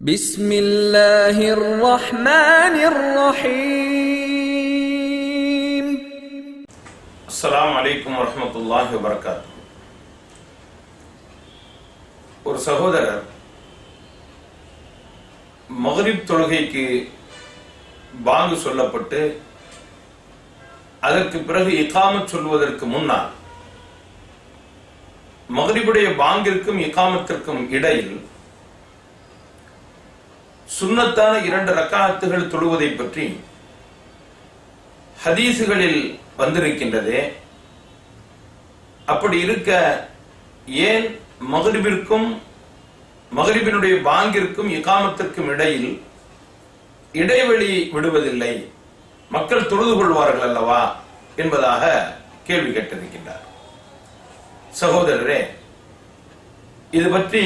بسم الله الرحمن الرحيم அஸ்ஸலாமு அலைக்கும் வரஹ்மத்துல்லாஹி வபரகாத்து ஒரு சகோதரர் மகரிப் தொழுகைக்கு பாங்கு சொல்லப்பட்டு அதற்கு பிறகு இகாமத் சொல்வதற்கு முன்னால் மகரிபுடைய பாங்கிற்கும் இகாமத்திற்கும் இடையில் சுண்ணத்தான இரண்டு ரக்காத்துகள் தொழுவதை பற்றி ஹதீசுகளில் வந்திருக்கின்றதே. அப்படி இருக்க ஏன் மகரிபிற்கும் மகரிபினுடைய பாங்கிற்கும் இகாமத்திற்கும் இடையில் இடைவெளி விடுவதில்லை. மக்கள் தொழுது கொள்வார்கள் அல்லவா என்பதாக கேள்வி கேட்டிருக்கின்றார். சகோதரரே இது பற்றி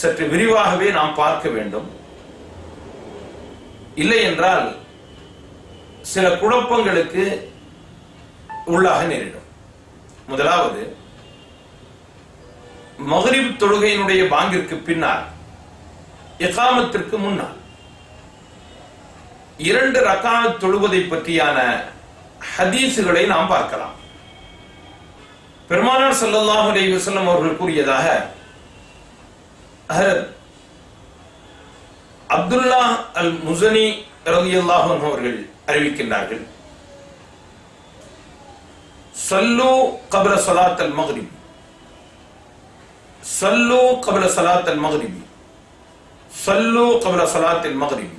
சற்று விரிவாகவே நாம் பார்க்க வேண்டும். இல்லை என்றால் சில குழப்பங்களுக்கு உள்ளாக நேரிடும். முதலாவது மகரிப் தொழுகையினுடைய பாங்கிற்கு பின்னால் இகாமத்திற்கு முன்னால் இரண்டு ரக்கா தொழுவதை பற்றியான ஹதீசுகளை நாம் பார்க்கலாம். பெருமானார் ஸல்லல்லாஹு அலைஹி அவர்கள் கூறியதாக அப்துல்லா அல் முசனி ரலியல்லாஹு அவர்கள் அறிவிக்கின்றார்கள் சல்லு கபல சலாத் அல் மகரிபி சல்லு கபல சலாத் அல் மகரிபி சல்லு கபல சலாத் அல் மகரிபி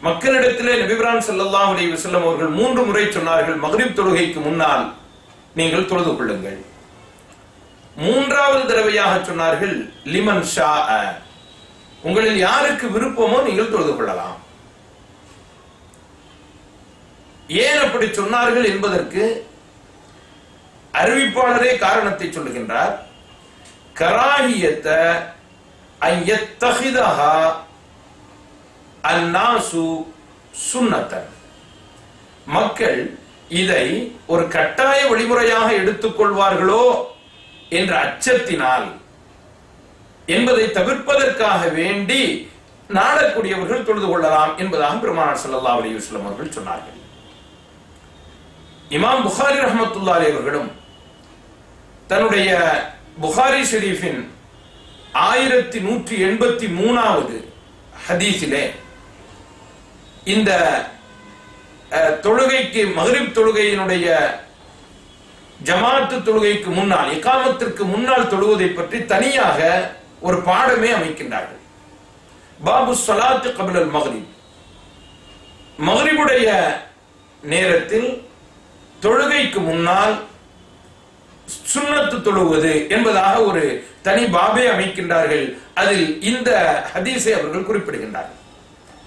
மக்களிடத்திலே நபிபிரான் ஸல்லல்லாஹு அலைஹி வஸல்லம் அவர்கள் மூன்று முறை சொன்னார்கள் மகரிப் தொழுகைக்கு முன்னால் நீங்கள் தொழுது கொள்ளுங்கள். மூன்றாவது தடவையாக சொன்னார்கள் லிமன் ஷா உங்களில் யாருக்கு விருப்பமோ நீங்கள் தொழுது கொள்ளலாம். ஏன் அப்படி சொன்னார்கள் என்பதற்கு அறிவிப்பாளரே காரணத்தை சொல்லுகின்றார். கராகியத்தை ஐயத்தகிதஹா அந்நாசு சுன்னத்தன். மக்கள் இதை ஒரு கட்டாய வழிமுறையாக எடுத்துக்கொள்வார்களோ என்ற அச்சத்தினால் என்பதை தவிர்ப்பதற்காக வேண்டி நாடக்கூடியவர்கள் தொழுது கொள்ளலாம் என்பதாக பெருமானார் சல்லா அலி வஸ்லம் அவர்கள் சொன்னார்கள். இமாம் புகாரி ரஹமத்துல்லா அவர்களும் தன்னுடைய புகாரி ஷெரீஃபின் ஆயிரத்தி நூற்றி எண்பத்தி மூணாவது ஹதீஸிலே இந்த தொழுகைக்கு மகரிப் தொழுகையினுடைய ஜமாத்து தொழுகைக்கு முன்னால் இகாமத்திற்கு முன்னால் தொழுவதை பற்றி தனியாக ஒரு பாடமே அமைக்கின்றார்கள். பாபு சலாத்து கபிலல் மகரிப் மகரிபுடைய நேரத்தில் தொழுகைக்கு முன்னால் சுண்ணத்து தொழுவது என்பதாக ஒரு தனி பாபே அமைக்கின்றார்கள். அதில் இந்த ஹதீஸை அவர்கள் குறிப்பிடுகின்றார்கள்.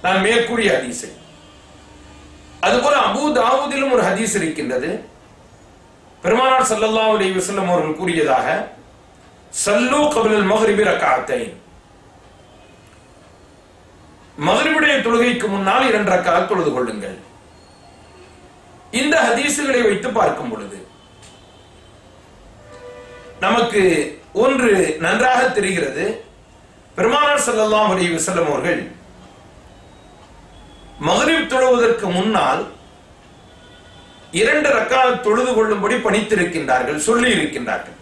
நான் மேற்கூறிய ஹதீஸை. அதுபோல அபு தாவூதிலும் ஒரு ஹதீஸ் இருக்கின்றது. பெருமானார் ஸல்லல்லாஹு அலைஹி அவர்கள் கூறியதாக சல்லு கபில் மகரிபி ரக்காத்தைன் மகரிபுடைய தொழுகைக்கு முன்னால் இரண்டு ரக்காத் தொழுது கொள்ளுங்கள். இந்த ஹதீசுகளை வைத்து பார்க்கும் பொழுது நமக்கு ஒன்று நன்றாக தெரிகிறது. பெருமானார் ஸல்லல்லாஹு அலி வஸல்லம் அவர்கள் மகரிப் தொழுவதற்கு முன்னால் இரண்டு ரக்கால் தொழுது கொள்ளும்படி பணித்திருக்கின்றார்கள் சொல்லி இருக்கின்றார்கள்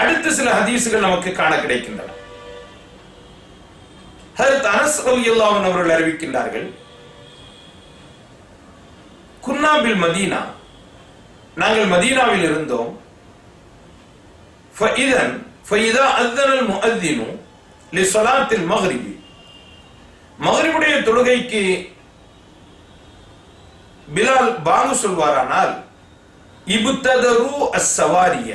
அடுத்து சில ஹதீசுகள் நமக்கு காண கிடைக்கின்றன ஹரத் அனஸ் ரலியல்லாஹு அன்ஹு அவர்கள் அறிவிக்கின்றார்கள் குன்னாபில் மதீனா நாங்கள் மதீனாவில் இருந்தோம் فإذا فإذا أذن المؤذن لصلاة المغرب மகரிபுடைய தொழுகைக்கு பிலால் பாங்கு சொல்வாரானால் இபுத்ததரு அஸ்ஸவாரிய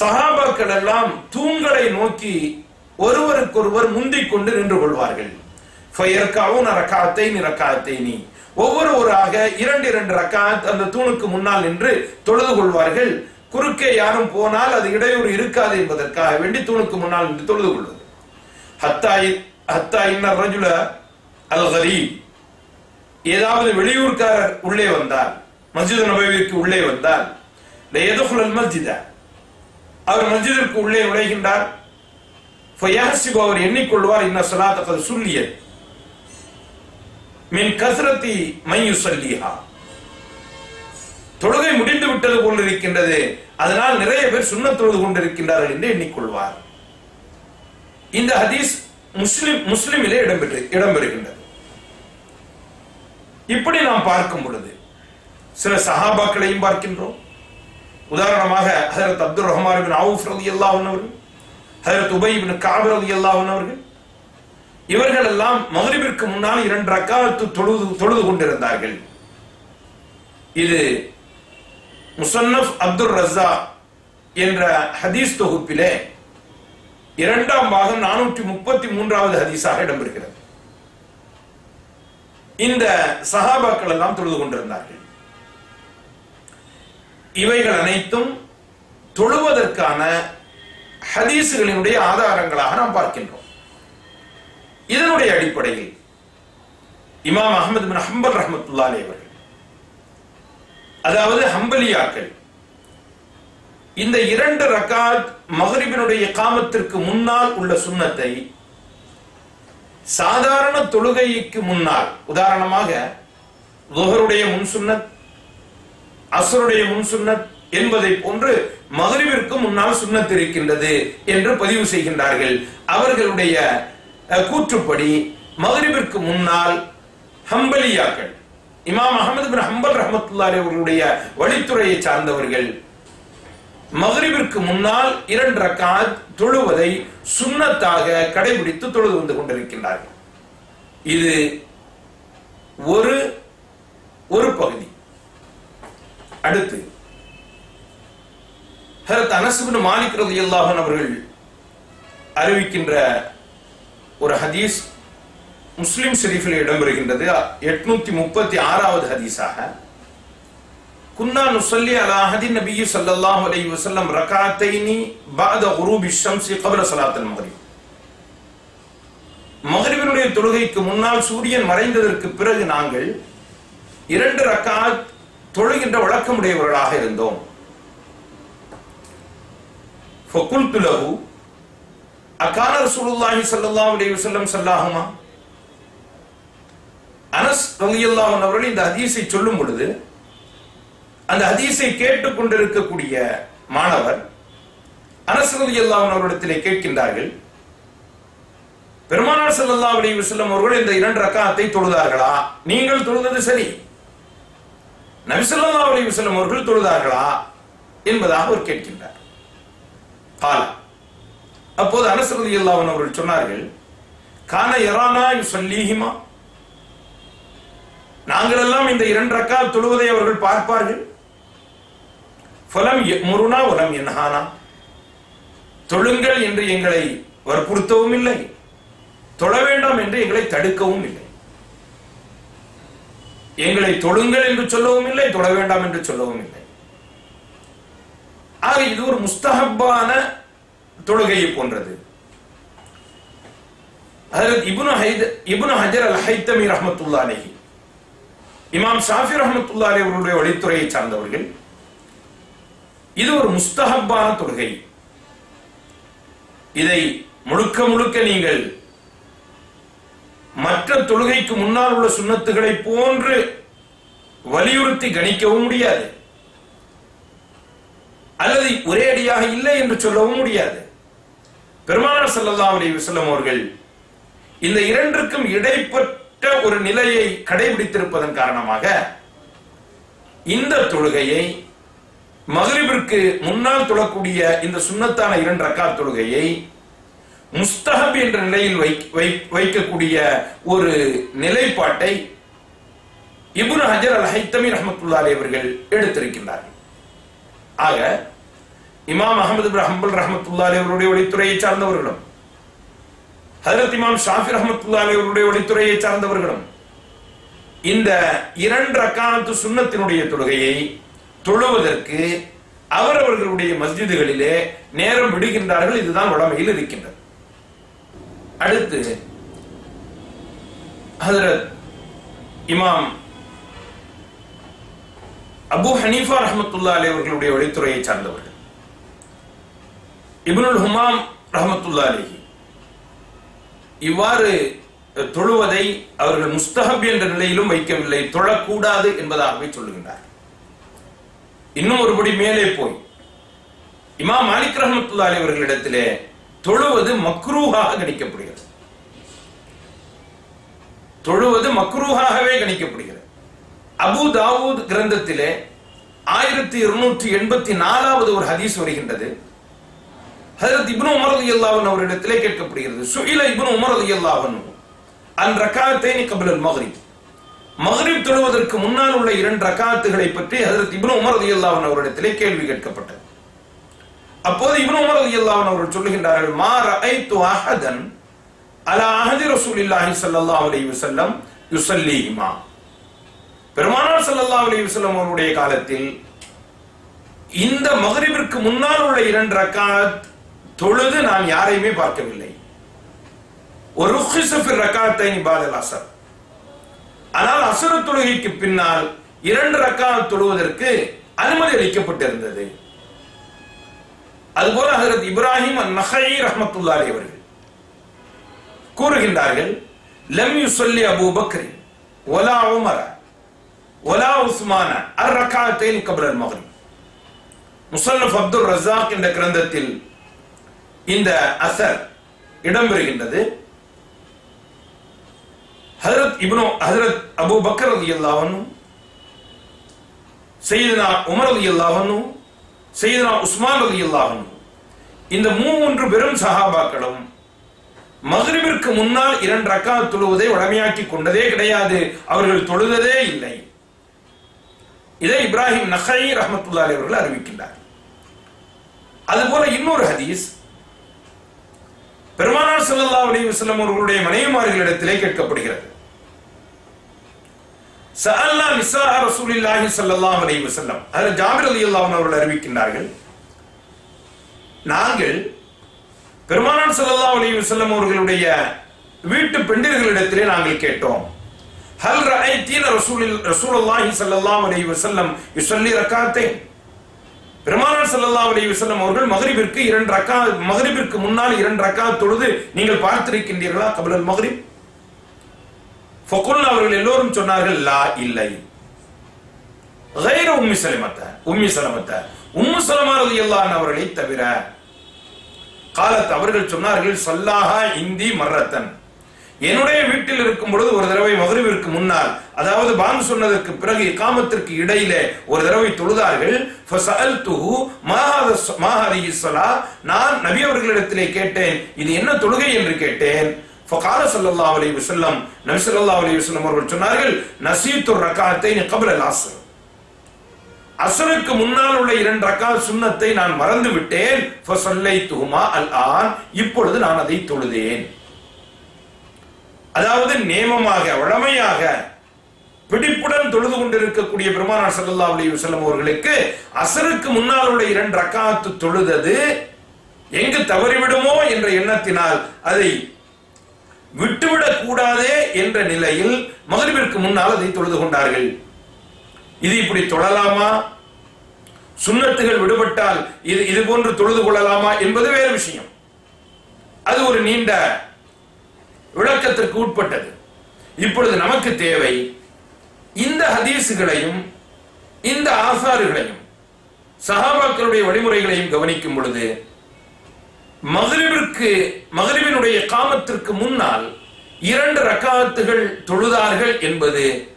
சஹாபாக்கள் எல்லாம் தூண்களை நோக்கி ஒருவருக்கொருவர் முந்திக் கொண்டு நின்று கொள்வார்கள். ஃபயர்காவும் ரக்காத்தை ரக்காத்தை நீ. ஒவ்வொருவராக இரண்டு இரண்டு ரக்காத் அந்த தூணுக்கு முன்னால் நின்று தொழுது கொள்வார்கள். குறுக்கே யாரும் போனால் அது இடையூறு இருக்காது என்பதற்காக வேண்டி தூணுக்கு முன்னால் நின்று தொழுது கொள்வது. ஹத்தாய் ஹத்தா இன்னர் ரஜுல அல் கரீப். ஏதாவது வெளியூர்காரர் உள்ளே வந்தால் மஸ்ஜித் நபவிற்கு உள்ளே வந்தால் எதுகுல் மஸ்ஜிதா. அவர் மஸ்ஜிதிற்கு உள்ளே நுழைகின்றார். ஃபயஹ்சிபு அவர் எண்ணிக்கொள்வார் இன்ன ஸலாத்த சொல்லிய மின் கசரத்தி மையு சொல்லியா தொழுகை முடிந்து விட்டது போல் இருக்கின்றது அதனால் நிறைய பேர் சுண்ணத் தொழுது கொண்டிருக்கின்றார்கள் என்று எண்ணிக்கொள்வார். இந்த ஹதீஸ் முஸ்லிம் முஸ்லிமிலே இடம்பெற்று இடம்பெறுகின்றது. இப்படி நாம் பார்க்கும் பொழுது சில சஹாபாக்களையும் பார்க்கின்றோம். உதாரணமாக ஹசரத் அப்துல் ரஹ்மான் பின் அவுஃப் ரலியல்லாஹு அன்ஹு அவர்கள் ஹசரத் உபை பின் கஅப் ரலியல்லாஹு அன்ஹு அவர்கள் இவர்கள் எல்லாம் மகரிபிற்கு முன்னால் இரண்டு ரக்காத்து தொழுது தொழுது கொண்டிருந்தார்கள். இது முசன்னஃப் அப்துல் ரஸா என்ற ஹதீஸ் தொகுப்பிலே இரண்டாம் பாகம் நானூற்றி முப்பத்தி மூன்றாவது ஹதீஸாக இடம்பெறுகிறது. இந்த சஹாபாக்கள் எல்லாம் தொழுது கொண்டிருந்தார்கள். இவைகள் அனைத்தும் தொழுவதற்கான ஹதீசுகளினுடைய ஆதாரங்களாக நாம் பார்க்கின்றோம். இதனுடைய அடிப்படையில் இமாம் அகமது பின் ஹம்பல் ரஹமத்துல்லாலே அவர்கள் அதாவது ஹம்பலியாக்கள் இந்த இரண்டு ரகாத் மகரிபினுடைய காமத்திற்கு முன்னால் உள்ள சுண்ணத்தை சாதாரண தொழுகைக்கு முன்னால் உதாரணமாக லுஹருடைய முன் சுண்ணத் அசருடைய முன் சுண்ணத் என்பதை போன்று மகரிவிற்கு முன்னால் சுண்ணத் இருக்கின்றது என்று பதிவு செய்கின்றார்கள். அவர்களுடைய அஹ், கூற்றுப்படி மகரிவிற்கு முன்னால் ஹம்பலியாக்கள் இமாம் அகமது பின் ஹம்பல் ரஹமத்துல்லாரி அவர்களுடைய வழித்துறையை சார்ந்தவர்கள். மகரிவிற்கு முன்னால் இரண்டு ரக்காத் தொழுவதை சுண்ணத்தாக கடைபிடித்து தொழுது வந்து கொண்டிருக்கின்றார்கள். இது ஒரு ஒரு பகுதி. அடுத்து ஹரத் அனசுபின் மாலிக் ரதி அல்லாஹன் அவர்கள் அறிவிக்கின்ற ஒரு ஹதீஸ் முஸ்லிம் ஷெரீஃபில் இடம்பெறுகின்றது. எட்நூத்தி முப்பத்தி ஆறாவது ஹதீஸாக. குன்னா நுசல்லி அலா ஹதி நபியி ஸல்லல்லாஹு அலைஹி வஸல்லம் ரகாத்தைனி பாத குரூபி ஷம்சி கப்ல ஸலாத்தில் மக்ரிப் மகரிபினுடைய தொழுகைக்கு முன்னால் சூரியன் மறைந்ததற்கு பிறகு நாங்கள் இரண்டு ரக்காத் தொழுகின்ற வழக்கமுடையவர்களாக இருந்தோம். ஃபகுல்து அக்கான ரசூலுல்லாஹி ஸல்லல்லாஹு அலைஹி வஸல்லம் ஸல்லாஹுமா அனஸ் ரலியல்லாஹு அன்ஹு அவர்கள் இந்த ஹதீஸை சொல்லும் பொழுது அந்த ஹதீஸை கேட்டு கொண்டிருக்கக்கூடிய மாணவர் அனஸ் ரலியல்லாஹு அன்ஹு அவரிடத்திலே கேட்கின்றார்கள் பெருமானார் ஸல்லல்லாஹு அலைஹி வஸல்லம் அவர்கள் இந்த இரண்டு ரக்காத்தை தொழுதார்களா? நீங்கள் தொழுதது சரி. நபிசல்லா அலி வசல்லம் அவர்கள் தொழுதார்களா என்பதாக அவர் கேட்கின்றார். பால அப்போது அனசரதி அல்லாவன் அவர்கள் சொன்னார்கள் கான யரானா யுஸல்லீஹிமா? நாங்கள் எல்லாம் இந்த இரண்டு ரக்கால் தொழுவதை அவர்கள் பார்ப்பார்கள். ஃபலம் முருனா வலம் என்ஹானா தொழுங்கள் என்று எங்களை வற்புறுத்தவும் இல்லை தொழ வேண்டாம் என்று எங்களை தடுக்கவும் இல்லை. எங்களை தொழுங்கள் என்று சொல்லவும் இல்லை தொட வேண்டாம் என்று சொல்லவும் இல்லை. ஆக இது ஒரு முஸ்தஹப்பான தொழுகையை போன்றது. ஹைத் ஹஜர் அல் ஹைத்தமி ரஹ்மத்துல்லாஹி அலைஹி இமாம் ஷாஃபி ரஹமத்துல்லா அலைஹி அவர்களுடைய வழித்துறையை சார்ந்தவர்கள். இது ஒரு முஸ்தஹப்பான தொழுகை. இதை முழுக்க முழுக்க நீங்கள் மற்ற தொழுகைக்கு முன்னால் உள்ள சுண்ணத்துகளை போன்று வலியுறுத்தி கணிக்கவும் முடியாது. அல்லது ஒரே அடியாக இல்லை என்று சொல்லவும் முடியாது. பெருமான ஸல்லல்லாஹு அலைஹி வஸல்லம் அவர்கள் இந்த இரண்டிற்கும் இடைப்பட்ட ஒரு நிலையை கடைபிடித்திருப்பதன் காரணமாக இந்த தொழுகையை மகரிபிற்கு முன்னால் தொழக்கூடிய இந்த சுண்ணத்தான இரண்டு ரக்கா தொழுகையை முஸ்தகப் என்ற நிலையில் வை- வை- வைக்கக்கூடிய ஒரு நிலைப்பாட்டை இப்னு ஹஜர் அல் ஹைத்தமி ரஹமத்துல்லாலி அவர்கள் எடுத்திருக்கின்றார்கள். ஆக இமாம் அகமது ஹம்பல் ரஹமத்துல்லாலி அவருடைய ஒளித்துறையை சார்ந்தவர்களும் ஹஜரத் இமாம் ஷாஃபி ரஹமத்துல்லாலி அவருடைய ஒளித்துறையை சார்ந்தவர்களும் இந்த இரண்டு ரக்காத்து சுண்ணத்தினுடைய தொழுகையை தொழுவதற்கு அவரவர்களுடைய மஸ்ஜிதுகளிலே நேரம் விடுகின்றார்கள். இதுதான் உடமையில் இருக்கின்றது. அடுத்து ஹசரத் இமாம் அபு ஹனீஃபா ரஹமத்துல்லா அலி அவர்களுடைய வழித்துறையை சார்ந்தவர்கள். இபுனுல் ஹுமாம் ரஹமத்துல்லா அலிஹி இவ்வாறு தொழுவதை அவர்கள் முஸ்தஹப் என்ற நிலையிலும் வைக்கவில்லை தொழக்கூடாது என்பதாகவே சொல்லுகின்றார். இன்னும் ஒருபடி மேலே போய் இமாம் மாலிக் ரஹமத்துல்லா அலி அவர்களிடத்திலே தொழுவது மக்ரூஹாக கணிக்கப்படுகிறது. தொழுவது மக்ரூஹாகவே கணிக்கப்படுகிறது. அபு தாவூத் கிரந்தத்திலே ஆயிரத்தி இருநூற்றி எண்பத்தி நாலாவது ஒரு ஹதீஸ் வருகின்றது. ஹஜரத் இப்னு உமர் ரலியல்லாஹு அவரிடத்திலே கேட்கப்படுகிறது. சுயில இப்னு உமர் ரலியல்லாஹு அன் ரக்காத்தைனி கபிலல் மக்ரிப் மக்ரிப் தொழுவதற்கு முன்னால் உள்ள இரண்டு ரக்காத்துகளை பற்றி ஹஜரத் இப்னு உமர் அல்லாஹன் அவரிடத்திலே கேள்வி கேட்கப்பட்டது. அப்போது இப்னு உமர் ரலியல்லாஹு அவர்கள் சொல்லுகின்றார்கள் மா ரஅய்து அஹதன் அலா அஹதி ரசூலில்லாஹி ஸல்லல்லாஹு அலைஹி வஸல்லம் யுஸல்லிஹிமா. பெருமானார் ஸல்லல்லாஹு அலைஹி வஸல்லம் அவருடைய காலத்தில் இந்த மகரிபிற்கு முன்னால் உள்ள இரண்டு ரக்காத் தொழுது நான் யாரையுமே பார்க்கவில்லை. ஒரு ருஹிசஃபிர் ரக்காத்தை பாதல் அசர் ஆனால் அசுர தொழுகைக்கு பின்னால் இரண்டு ரக்காத் தொழுவதற்கு அனுமதி அளிக்கப்பட்டிருந்தது. அதுபோல ஹஜரத் இப்ராஹிம் நஹை ரஹமத்துல்லாரி அவர்கள் கூறுகின்றார்கள் லம் யுசல்லி அபூ பக்ரி ஒலா உமர ஒலா உஸ்மான அர் ரக்காத்தைன் கபரல் மகரிப் முசல்லப் அப்துல் ரஸாக் என்ற கிரந்தத்தில் இந்த அசர் இடம்பெறுகின்றது ஹஜரத் இப்னு ஹஜரத் அபூ பக்கர் ரலியல்லாஹு அன்ஹு சையதுனா உமர் ரலியல்லாஹு அன்ஹு செய்தனா உஸ்மான் ரலியல்லாஹு அன்ஹு. இந்த மூன்று பெரும் சஹாபாக்களும் மகரிபிற்கு முன்னால் இரண்டு ரக்கா தொழுவதை உடமையாக்கி கொண்டதே கிடையாது. அவர்கள் தொழுததே இல்லை. இதை இப்ராஹிம் நஹை ரஹமத்துல்லாஹி அவர்கள் அறிவிக்கின்றார். அதுபோல இன்னொரு ஹதீஸ். பெருமானார் ஸல்லல்லாஹு அலி வஸ்லம் அவர்களுடைய மனைவிமார்களிடத்திலே கேட்கப்படுகிறது. சஅல்லா நிசா ரசூலில்லாஹி ஸல்லல்லாஹு அலைஹி வஸல்லம். அதில் ஜாபிர் ரலியல்லாஹு அவர்கள் அறிவிக்கின்றார்கள் நாங்கள் பெருமானார் ஸல்லல்லாஹு அலைஹி வஸல்லம் அவர்களுடைய வீட்டு பெண்டிர்களிடத்திலே நாங்கள் கேட்டோம் ஹல் ரஅய்தீன ரசூலில் ரசூலுல்லாஹி ஸல்லல்லாஹு அலைஹி வஸல்லம் யுஸல்லி ரக்காத்தைன்? பெருமானார் ஸல்லல்லாஹு அலைஹி வஸல்லம் அவர்கள் மகரிபிற்கு இரண்டு ரக்கா மகரிபிற்கு முன்னால் இரண்டு ரக்காத் தொழுது நீங்கள் பார்த்திருக்கின்றீர்களா? கபலல் மகரிப். ஃபகுல் அவர்கள் எல்லோரும் சொன்னார்கள் லா இல்லை. கைர உம்மி சலமத்த உம்மி சலமத்த. உம்மு சலமா ரதி அவர்களை தவிர காலத் அவர்கள் சொன்னார்கள் சல்லாஹா இந்தி மர்ரத்தன். என்னுடைய வீட்டில் இருக்கும் பொழுது ஒரு தடவை மகரிவிற்கு முன்னால் அதாவது பாங்க் சொன்னதற்கு பிறகு இக்காமத்திற்கு இடையிலே ஒரு தடவை தொழுதார்கள். நான் நபி அவர்களிடத்திலே கேட்டேன் இது என்ன தொழுகை என்று கேட்டேன். ஃபகால ஸல்லல்லாஹு அலைஹி வஸல்லம் நபி ஸல்லல்லாஹு அலைஹி வஸல்லம் அவர்கள் சொன்னார்கள் நசீத்து ரக்காத்தைன் கப்ல அல்-அஸ்ர் அசருக்கு முன்னால் உள்ள இரண்டு ரக்காத் சுன்னத்தை நான் மறந்து விட்டேன். ஃபஸல்லைத்துஹுமா அல்-ஆன் இப்பொழுது நான் அதை தொழுதேன். அதாவது நேமமாக வழமையாக பிடிப்புடன் தொழுது கொண்டிருக்கக்கூடிய பெருமானார் சல்லா அலி வஸல்லம் அவர்களுக்கு அசருக்கு முன்னால் உள்ள இரண்டு ரக்காத்து தொழுதது எங்கு தவறிவிடுமோ என்ற எண்ணத்தினால் அதை விட்டுவிடக் கூடாதே என்ற நிலையில் மகரிபிற்கு முன்னால் அதை தொழுது கொண்டார்கள். இது இப்படி தொழலாமா சுண்ணத்துகள் விடுபட்டால் இது இது போன்று தொழுது கொள்ளலாமா என்பது வேறு விஷயம். அது ஒரு நீண்ட விளக்கத்திற்கு உட்பட்டது. இப்பொழுது நமக்கு தேவை இந்த ஹதீஸுகளையும் இந்த ஆசாறுகளையும் சஹாபாக்களுடைய வழிமுறைகளையும் கவனிக்கும் பொழுது மகரிபிற்கு மகரிபினுடைய காமத்திற்கு முன்னால் இரண்டு ரக்காத்துகள் தொழுதார்கள் என்பது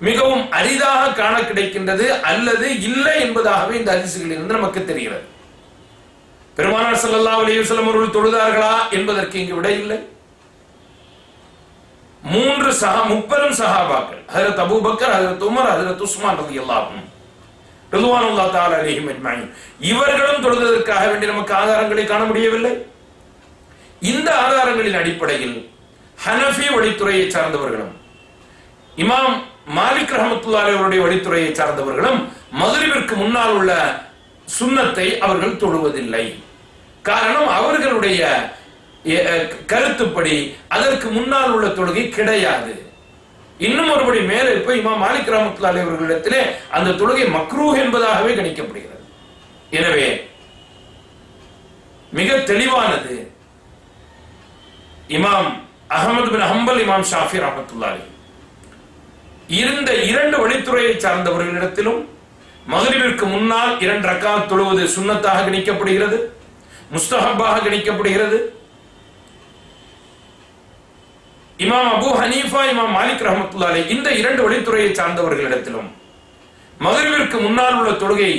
மிகவும் அரிதாக காண கிடைக்கின்றது அல்லது இல்லை என்பதாகவே இந்த ஹதீசுகளிலிருந்து நமக்கு தெரிகிறது. பெருமானார் செல்லல்லா அலைஹி அவர்கள் தொழுதார்களா என்பதற்கு இங்கு விட இல்லை. மூன்று சகா முப்பெரும் சகாபாக்கள் ஹஜரத் அபூபக்கர் ஹஜரத் உமர் ஹஜரத் உஸ்மான் ரலியல்லாஹு அன்ஹு. ரிதுவானுல்லாஹ் தால அலைஹிம் அஜ்மஈன் இவர்களும் தொழுதற்காக வேண்டி நமக்கு ஆதாரங்களை காண முடியவில்லை. இந்த ஆதாரங்களின் அடிப்படையில் ஹனஃபி வழித்துறையை சார்ந்தவர்களும் இமாம் மாலிக் ரஹமத்துல்லாஹி அவருடைய வழித்துறையை சார்ந்தவர்களும் மதுரிவிற்கு முன்னால் உள்ள சுண்ணத்தை அவர்கள் தொழுவதில்லை. காரணம் அவர்களுடைய கருத்துப்படி அதற்கு முன்னால் உள்ள தொழுகை கிடையாது. இன்னும் ஒருபடி மேலே இப்ப இமாம் மாலிக் ரஹமத்துல்லாஹி அவர்களிடத்திலே அந்த தொழுகை மக்ரூஹ் என்பதாகவே கணிக்கப்படுகிறது. எனவே மிக தெளிவானது இமாம் அகமது பின் ஹம்பல் இமாம் ஷாஃபி ரஹமத்துல்லாஹி இருந்த இரண்டு வழித்துறையை சார்ந்தவர்களிடத்திலும் மகரிபிற்கு முன்னால் இரண்டு ரக்காத் தொழுவது சுன்னத்தாக கணிக்கப்படுகிறது முஸ்தஹப்பாக கணிக்கப்படுகிறது இமாம் அபு ஹனீஃபா இமாம் மாலிக் ரஹமத்துல்லாலே இந்த இரண்டு வழித்துறையை சார்ந்தவர்களிடத்திலும் மகரிபிற்கு முன்னால் உள்ள தொழுகை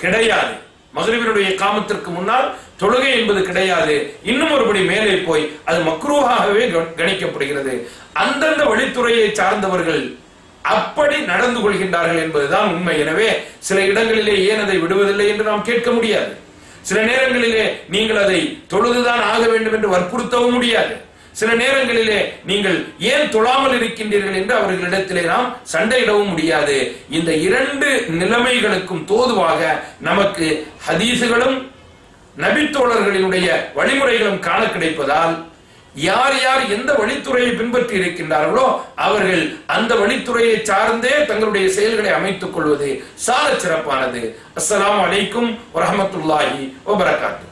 கிடையாது. மகரிபினுடைய காமத்திற்கு முன்னால் தொழுகை என்பது கிடையாது. இன்னும் ஒருபடி மேலே போய் அது மக்ரூஹாகவே கணிக்கப்படுகிறது. அந்தந்த வழித்துறையை சார்ந்தவர்கள் அப்படி நடந்து கொள்கின்றார்கள் என்பதுதான் உண்மை. எனவே சில இடங்களிலே ஏன் அதை விடுவதில்லை என்று நாம் கேட்க முடியாது. சில நேரங்களிலே நீங்கள் அதை தொழுதுதான் ஆக வேண்டும் என்று வற்புறுத்தவும் முடியாது. சில நேரங்களிலே நீங்கள் ஏன் தொழாமல் இருக்கின்றீர்கள் என்று அவர்களிடத்திலே நாம் சண்டையிடவும் முடியாது. இந்த இரண்டு நிலைமைகளுக்கும் தோதுவாக நமக்கு ஹதீசுகளும் நபித்தோழர்களினுடைய வழிமுறைகளும் காண கிடைப்பதால் யார் யார் எந்த வழித்துறையை பின்பற்றி இருக்கின்றார்களோ அவர்கள் அந்த வழித்துறையை சார்ந்தே தங்களுடைய செயல்களை அமைத்துக் கொள்வது சால சிறப்பானது அஸ்லாம் வலைக்கும் வரமத்துல்லாஹி வபரகாத்து